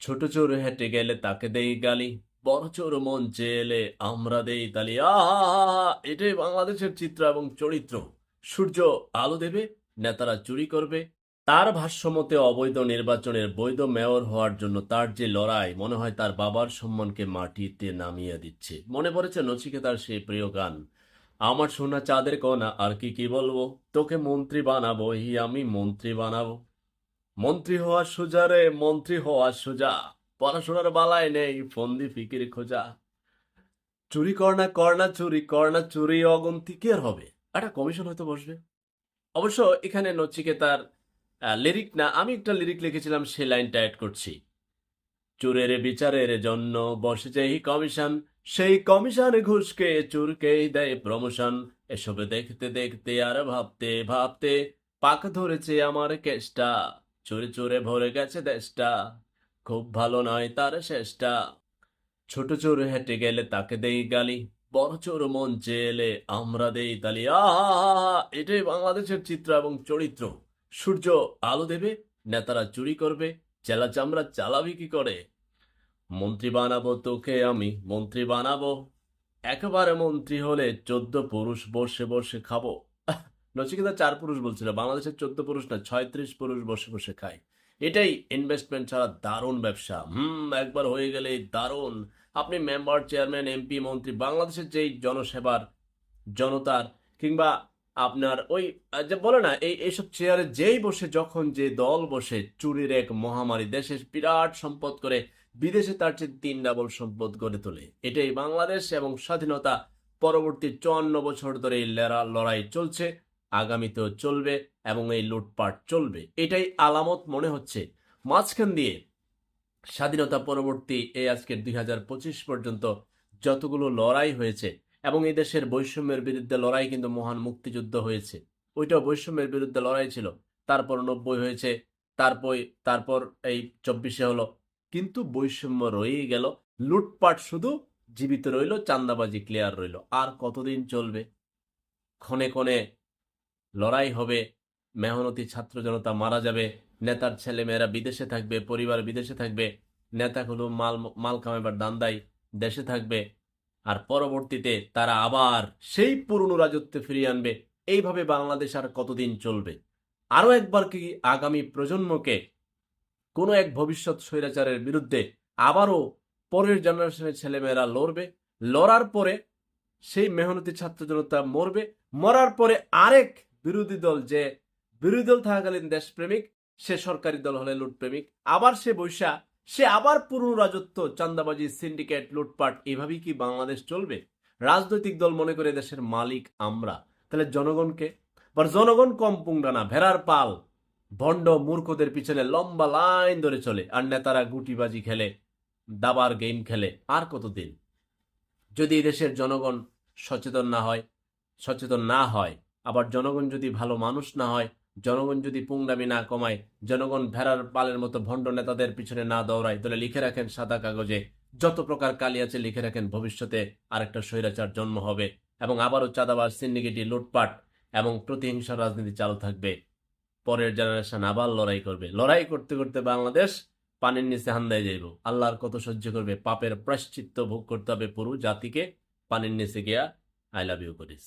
ছোট চোর হেঁটে গেলে তাকে দেই গালি, বড় চোর মঞ্চে এলে আমরা দেই তালি। আহা, এটাই বাংলাদেশের চিত্র এবং চরিত্র। সূর্য আলো দেবে, নেতারা চুরি করবে। তার ভাষ্যমতে অবৈধ নির্বাচনের বৈধ মেয়র হওয়ার জন্য তার যে লড়াই, মনে হয় তার বাবার সম্মানকে মাটিতে নামিয়ে দিচ্ছে। মনে পড়েছে নচিকেতার সেই প্রিয় গান। আমার সোনা চাঁদের কণা, আর কি কি বলব? তোকে মন্ত্রী বানাবো, হি আমি মন্ত্রী বানাবো। মন্ত্রী হওয়ার সোজা রে, মন্ত্রী হওয়ার সোজা। পড়াশোনার বালায় নেই, ফন্দি ফিকির খোঁজা। চুরি করনা করনা চুরি করনা চুরি অগন্তিকের হবে। একটা কমিশন হয়তো বসবে। অবশ্য এখানে নচিকেতার লিরিক না, আমি একটা লিরিক লিখেছিলাম সে লাইনটা অ্যাড করছি। চুরের বিচারের জন্য বসেছে এই কমিশন, সেই কমিশন ঘুষকে চুরকেই দেয় প্রমোশন এসবে দেখতে দেখতে আর ভাবতে ভাবতে পাক ধরেছে আমার কেসটা। চোরে চোরে ভরে গেছে দেশটা। খুব ভালো নয় তার শেষটা। ছোট চোর হেঁটে গেলে তাকে দেই গালি, বড় চোর মন এলে আমরা দেই তালি। আহা, এটাই বাংলাদেশের চিত্র এবং চরিত্র। সূর্য আলো দেবে, নেতারা চুরি করবে, চেলা চামড়া চালাবি কি করে? মন্ত্রী বানাবো তোকে আমি, মন্ত্রী বানাবো। একেবারে মন্ত্রী হলে চোদ্দ পুরুষ বসে বসে খাব। নচিকেতা চার পুরুষ বলছিল, বাংলাদেশের চোদ্দ পুরুষ না, ছয়ত্রিশ পুরুষ বসে বসে খায়। এটাই ইনভেস্টমেন্ট ছাড়া দারুণ ব্যবসা। হুম, একবার হয়ে গেলে দারুণ। আপনি মেম্বার চেয়ারম্যান এমপি মন্ত্রী, বাংলাদেশের যেই জনসেবার, জনতার, কিংবা আপনার ওই যে বলে না, এই, এইসব চেয়ারে যেই বসে, যখন যে দল বসে, চুরির এক মহামারী দেশের বিরাট সম্পদ করে, বিদেশে তার চেয়ে তিন ডাবল সম্পদ গড়ে তোলে। এটাই বাংলাদেশ এবং স্বাধীনতা পরবর্তী চুয়ান্ন বছর ধরে এই লড়াই চলছে। আগামীতেও চলবে এবং এই লুটপাট চলবে। এটাই আলামত মনে হচ্ছে। মাঝখান দিয়ে স্বাধীনতা পরবর্তী এই আজকের দুই হাজার পঁচিশ পর্যন্ত যতগুলো লড়াই হয়েছে এবং এই দেশের বৈষম্যের বিরুদ্ধে লড়াই কিন্তু মহান মুক্তিযুদ্ধ হয়েছে। ওইটাও বৈষম্যের বিরুদ্ধে লড়াই ছিল। তারপর নব্বই হয়েছে, তারপর তারপর এই চব্বিশে হলো। কিন্তু বৈষম্য রয়েই গেল। লুটপাট শুধু জীবিত রইল চান্দাবাজি ক্লিয়ার রইল। আর কতদিন চলবে? ক্ষণে ক্ষণে লড়াই হবে। মেহনতি ছাত্র জনতা মারা যাবে। নেতার ছেলে মেয়েরা বিদেশে থাকবে, পরিবার বিদেশে থাকবে। নেতাগুলো মাল মাল কামাইবার দান্দায় দেশে থাকবে। আর পরবর্তীতে তারা আবার সেই পুরনো রাজত্বে ফিরিয়ে আনবে। এইভাবে বাংলাদেশ আর কতদিন চলবে? আরও একবার কি আগামী প্রজন্মকে কোনো এক ভবিষ্যৎ স্বৈরাচারের বিরুদ্ধে আবারও পরের জেনারেশনের ছেলেমেয়েরা লড়বে? লড়ার পরে সেই মেহনতি ছাত্র জনতা মরবে। মরার পরে আরেক বিরোধী দল যে বিরোধী দল থাকাকালীন দেশপ্রেমিক, সে সরকারি দল হলে লুটপ্রেমিক। আবার সে বৈশা, সে আবার পুরনো রাজত্ব, চান্দাবাজি, সিন্ডিকেট, লুটপাট, এভাবেই কি বাংলাদেশ চলবে? রাজনৈতিক দল মনে করে দেশের মালিক আমরা। তাহলে জনগণকে বা জনগণ কম পুংডা না, ভেড়ার পাল। ভণ্ড মূর্খদের পিছনে লম্বা লাইন ধরে চলে, আর নেতারা গুটিবাজি খেলে, দাবার গেম খেলে, আর কতদিন? যদি দেশের জনগণ সচেতন না হয়, সচেতন না হয় আবার জনগণ যদি ভালো মানুষ না হয়, জনগণ যদি পুংডামি না কমায়, জনগণ ভেড়ার পালের মতো ভণ্ড নেতাদের পিছনে না দৌড়ায়, তাহলে লিখে রাখেন সাদা কাগজে। যত প্রকার কালি আছে লিখে রাখেন ভবিষ্যতে আরেকটা স্বৈরাচার জন্ম হবে এবং আবারও চাঁদাবাজ সিন্ডিকেটি লুটপাট এবং প্রতিহিংসার রাজনীতি চালু থাকবে। পরের জেনারেশন আবার লড়াই করবে। লড়াই করতে করতে বাংলাদেশ পানির নিচে হান্দায় যাইব। আল্লাহর কত সহ্য করবে? পাপের প্রাশ্চিত্য ভোগ করতে হবে পুরো জাতিকে। পানির নিচে গিয়া আই লাভ ইউ করিস